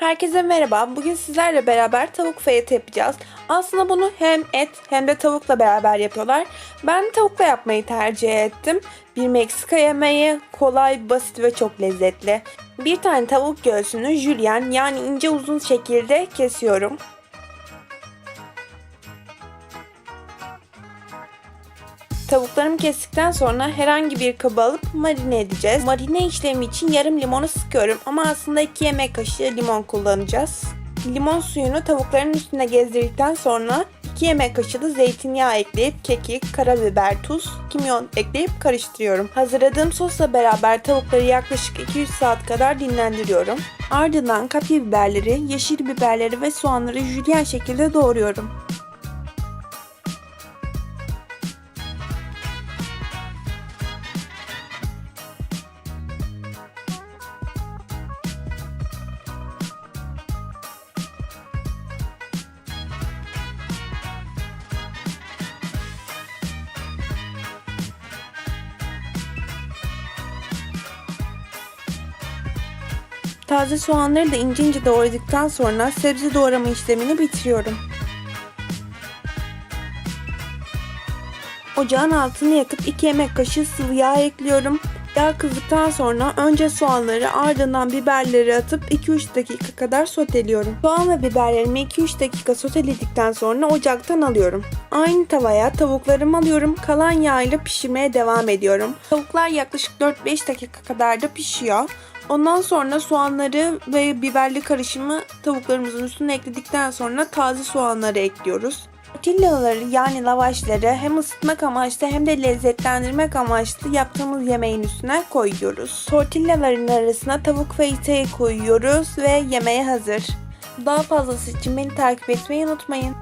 Herkese merhaba. Bugün sizlerle beraber tavuk fayatı yapacağız. Aslında bunu hem et hem de tavukla beraber yapıyorlar. Ben tavukla yapmayı tercih ettim. Bir Meksika yemeği kolay, basit ve çok lezzetli. Bir tane tavuk göğsünü jülyen yani ince uzun şekilde kesiyorum. Tavuklarımı kestikten sonra herhangi bir kaba alıp marine edeceğiz. Marine işlemi için yarım limonu sıkıyorum ama aslında 2 yemek kaşığı limon kullanacağız. Limon suyunu tavukların üstüne gezdirdikten sonra 2 yemek kaşığı zeytinyağı ekleyip kekik, karabiber, tuz, kimyon ekleyip karıştırıyorum. Hazırladığım sosla beraber tavukları yaklaşık 2-3 saat kadar dinlendiriyorum. Ardından kapya biberleri, yeşil biberleri ve soğanları jülyen şekilde doğruyorum. Taze soğanları da ince ince doğradıktan sonra sebze doğrama işlemini bitiriyorum. Ocağın altını yakıp 2 yemek kaşığı sıvı yağ ekliyorum. Yağ kızdıktan sonra önce soğanları ardından biberleri atıp 2-3 dakika kadar soteliyorum. Soğan ve biberlerimi 2-3 dakika soteledikten sonra ocaktan alıyorum. Aynı tavaya tavuklarımı alıyorum. Kalan yağ ile pişirmeye devam ediyorum. Tavuklar yaklaşık 4-5 dakika kadar da pişiyor. Ondan sonra soğanları ve biberli karışımı tavuklarımızın üstüne ekledikten sonra taze soğanları ekliyoruz. Tortillaları yani lavaşları hem ısıtmak amaçlı hem de lezzetlendirmek amaçlı yaptığımız yemeğin üstüne koyuyoruz. Tortillaların arasına tavuk fayitayı koyuyoruz ve yemeğe hazır. Daha fazlası için beni takip etmeyi unutmayın.